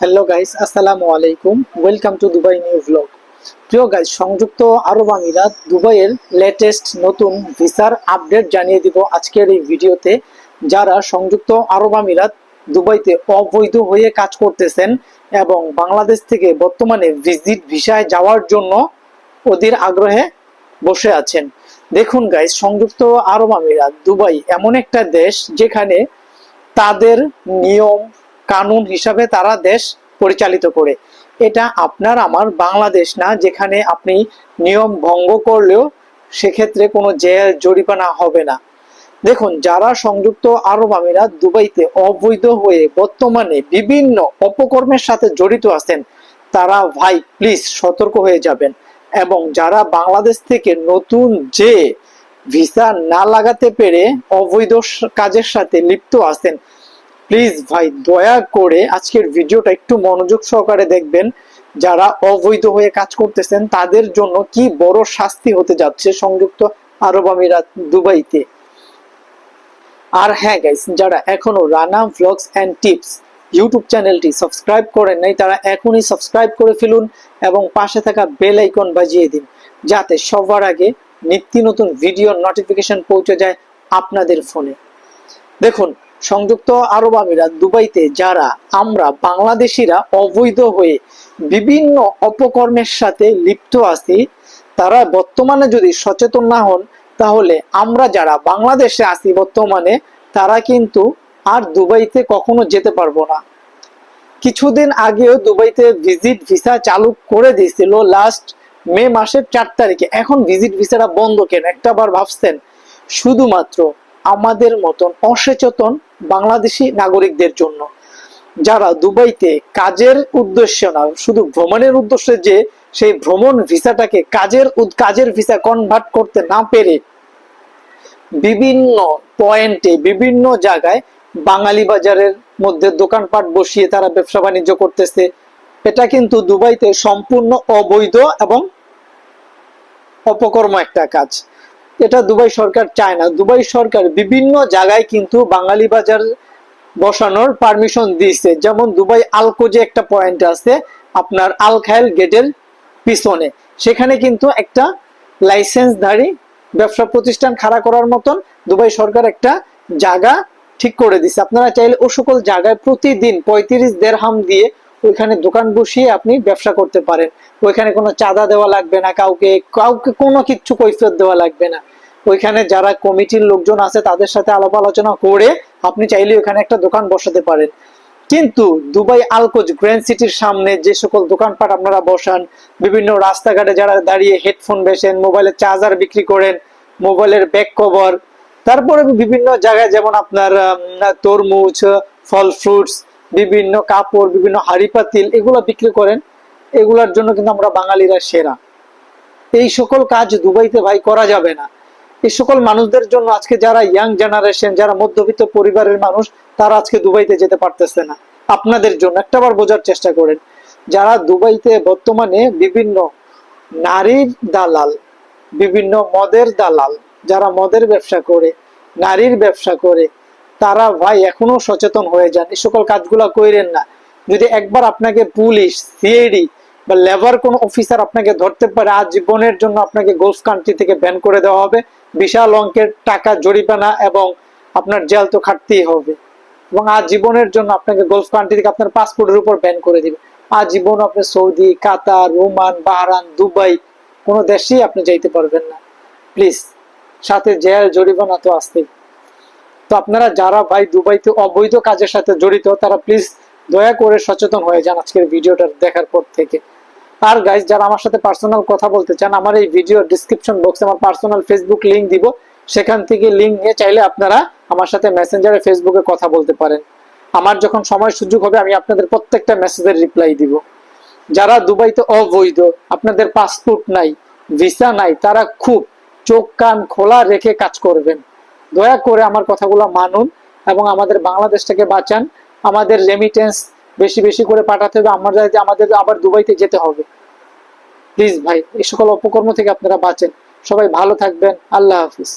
Hello guys আসসালামু আলাইকুম welcome to Dubai new vlog প্রিয় গাইস সংযুক্ত আরব আমিরাত, দুবাইয়ের লেটেস্ট নতুন ভিসার আপডেট জানিয়ে দিব আজকের এই ভিডিওতে। যারা সংযুক্ত আরব আমিরাত, দুবাইতে অবৈধ হয়ে কাজ করতেছেন এবং বাংলাদেশ থেকে বর্তমানে ভিজিট ভিসায় যাওয়ার জন্য অধীর আগ্রহে বসে আছেন। দেখুন গাইস সংযুক্ত আরব আমিরাত, দুবাই এমন একটা দেশ যেখানে তাদের নিয়ম কানুন হিসাবে তারা দেশ পরিচালিত করে। এটা আপনার, আমার বাংলাদেশ না, যেখানে আপনি নিয়ম ভঙ্গ করলেও সেক্ষেত্রে কোনো জেল, জরিমানা হবে না। দেখুন, যারা সংযুক্ত আরব আমিরাত দুবাইতে অবৈধ হয়ে বর্তমানে বিভিন্ন অপকর্মের সাথে জড়িত আছেন, তারা ভাই, প্লিজ সতর্ক হয়ে যাবেন। এবং যারা বাংলাদেশ থেকে নতুন যে ভিসা না লাগাতে পেরে অবৈধ কাজের সাথে লিপ্ত আছেন প্লিজ ভাই, দয়া করে আজকের ভিডিওটা একটু মনোযোগ সহকারে দেখবেন। যারা অবৈধ হয়ে কাজ করতেছেন, তাদের জন্য কি বড় শাস্তি হতে যাচ্ছে? সংযুক্ত আরব আমিরাত দুবাইতে। আর হ্যাঁ গাইস যারা এখনও Rana vlogs and tips YouTube চ্যানেলটি সাবস্ক্রাইব করেন নাই, তারা এখনই সাবস্ক্রাইব করে ফেলুন এবং পাশে থাকা বেল আইকন বাজিয়ে দিন, যাতে সবার আগে নিত্য নতুন ভিডিও নোটিফিকেশন পৌঁছে যায় আপনাদের ফোনে দেখুন সংযুক্ত আরব আমিরাত দুবাইতে যারা, আমরা বাংলাদেশিরা অবৈধ হয়ে বিভিন্ন অপকর্মের সাথে লিপ্ত আছি, তারা বর্তমানে যদি সচেতন না হন, তাহলে আমরা যারা বাংলাদেশে আছি বর্তমানে, তারা কিন্তু আর দুবাইতে কখনো যেতে পারব না। কিছুদিন আগেও দুবাইতে ভিজিট ভিসা চালু করে দিয়েছিল লাস্ট মে মাসের চার তারিখে। এখন ভিজিট ভিসাটা বন্ধ কেন? একটা বার ভাবছেন। শুধুমাত্র আমাদের মতন অসচেতন বাংলাদেশি নাগরিকদের জন্য। যারা দুবাইতে কাজের উদ্দেশ্য না, শুধু ভ্রমণের উদ্দেশ্যে যে সেই ভ্রমণ ভিসাটাকে কাজের কাজের ভিসা কনভার্ট করতে না পেরে বিভিন্ন পয়েন্টে, বিভিন্ন জায়গায় বাঙালি বাজারের মধ্যে দোকানপাট বসিয়ে তারা ব্যবসা বাণিজ্য করতেছে। এটা কিন্তু দুবাইতে সম্পূর্ণ অবৈধ এবং অপকর্ম একটা কাজ। এটা দুবাই সরকার চায় না। দুবাই সরকার বিভিন্ন জায়গায় কিন্তু বাঙালি বাজার বসানোর পারমিশন দিয়েছে। যেমন দুবাই আলকোজে একটা পয়েন্ট আছে, আপনার আল খায়েল গেটের পিছনে। সেখানে কিন্তু একটা লাইসেন্সধারী ব্যবসা প্রতিষ্ঠান খাড়া করার মতন দুবাই সরকার একটা জায়গা ঠিক করে দিছে আপনারা চাইলে ও সকল জায়গায় প্রতিদিন পঁয়ত্রিশ দেড় হাম দিয়ে ওইখানে দোকান বসিয়ে আপনি ব্যবসা করতে পারেন। ওইখানে কোনো চাঁদা দেওয়া লাগবে না, কাউকে কাউকে কোনো কিছু কৈফিয়ত দেওয়া লাগবে না। ওইখানে যারা কমিটির লোকজন আছে, তাদের সাথে আলাপ আলোচনা করে আপনি চাইলে ওখানে একটা দোকান বসাতে পারেন। কিন্তু দুবাই আলকোজ গ্র্যান্ড সিটির সামনে যে সকল দোকানপাট আপনারা বসান, বিভিন্ন রাস্তাঘাটে যারা দাঁড়িয়ে হেডফোন বেসেন মোবাইলের চার্জার বিক্রি করেন, মোবাইলের ব্যাক কভার, তারপরে বিভিন্ন জায়গায় যেমন আপনার তরমুজ, ফল ফ্রুটস বিভিন্ন কাপড়, বিভিন্ন হাড়ি পাতিল এগুলো বিক্রি করেন। এগুলোর জন্য কিন্তু আমরা বাঙালিরা সেরা। এই সকল কাজ দুবাইতে ভাই করা যাবে না। এই সকল মানুষদের জন্য আজকে যারা ইয়াং জেনারেশন যারা মধ্যবিত্ত পরিবারের মানুষ, তারা আজকে দুবাইতে যেতে পারতেছে না। আপনাদের জন্য একটাবার বোঝার চেষ্টা করেন। যারা দুবাইতে বর্তমানে বিভিন্ন নারীর দালাল, বিভিন্ন মদের দালাল, যারা মদের ব্যবসা করে, নারীর ব্যবসা করে তারা ভাই এখনও সচেতন হয়ে যান। এই সকল কাজগুলো কইরেন না। যদি একবার আপনাকে পুলিশ, সিআইডি বা লেবার কোন অফিসার আপনাকে ধরতে পারে, আজীবনের জন্য আপনাকে গোলফ কান্ট্রি থেকে ব্যান করে দেওয়া হবে। বিশাল অঙ্কের টাকা জরিমানা এবং আপনার জেল তো খাটতেই হবে। এবং আজীবনের জন্য আপনাকে গোলফ কান্ট্রি থেকে আপনার পাসপোর্টের উপর ব্যান করে দিবে। আজীবন আপনি সৌদি, কাতার রোমান বাহরান দুবাই, কোনো দেশেই আপনি যাইতে পারবেন না। প্লিজ, সাথে জেল, জরিমানা তো আসতেই তো আপনারা যারা ভাই দুবাইতে অবৈধ কাজের সাথে জড়িত, তারা প্লিজ দয়া করে সচেতন হয়ে যান আজকের ভিডিওটা দেখার পর থেকে। আর গাইজ যারা আমার সাথে পার্সোনাল কথা বলতে চান, আমার এই ভিডিও ডিসক্রিপশন বক্সে আমার পার্সোনাল ফেসবুক লিংক দিব। সেখান থেকে লিঙ্ক নিয়ে চাইলে আপনারা আমার সাথে মেসেঞ্জারে ফেসবুকে কথা বলতে পারেন। আমার যখন সময় সুযোগ হবে, আমি আপনাদের প্রত্যেকটা মেসেজের রিপ্লাই দিব। যারা দুবাইতে অবৈধ, আপনাদের পাসপোর্ট নাই ভিসা নাই, তারা খুব চোখ কান খোলা রেখে কাজ করবেন। দয়া করে আমার কথাগুলো মানুন এবং আমাদের বাংলাদেশটাকে বাঁচান। আমাদের রেমিটেন্স বেশি বেশি করে পাঠাতে হবে। আমরা আমাদের আবার দুবাইতে যেতে হবে। প্লিজ ভাই, এই সকল অপকর্ম থেকে আপনারা বাঁচেন। সবাই ভালো থাকবেন। আল্লাহ হাফিজ।